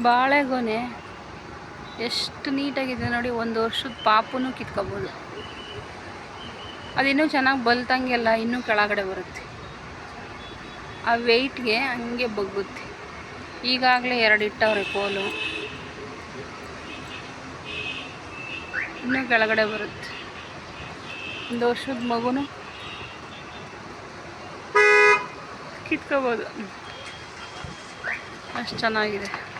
ಬಾಳೆಗೊನೆ ಎಷ್ಟು ನೀಟಾಗಿದೆ ನೋಡಿ, ಒಂದು ವರ್ಷದ ಪಾಪುನೂ ಕಿತ್ಕೋಬೋದು. ಅದಿನ್ನೂ ಚೆನ್ನಾಗಿ ಬಲ್ತಂಗೆಲ್ಲ ಇನ್ನೂ ಕೆಳಗಡೆ ಬರುತ್ತೆ. ಆ ವೆಯ್ಟ್ಗೆ ಹಂಗೆ ಬಗ್ಗುತ್ತೆ. ಈಗಾಗಲೇ ಎರಡು ಇಟ್ಟವ್ರೆ ಕೋಲು. ಇನ್ನೂ ಕೆಳಗಡೆ ಬರುತ್ತೆ. ಒಂದು ವರ್ಷದ ಮಗುನು ಕಿತ್ಕೋಬೋದು. ಅಷ್ಟು ಚೆನ್ನಾಗಿದೆ.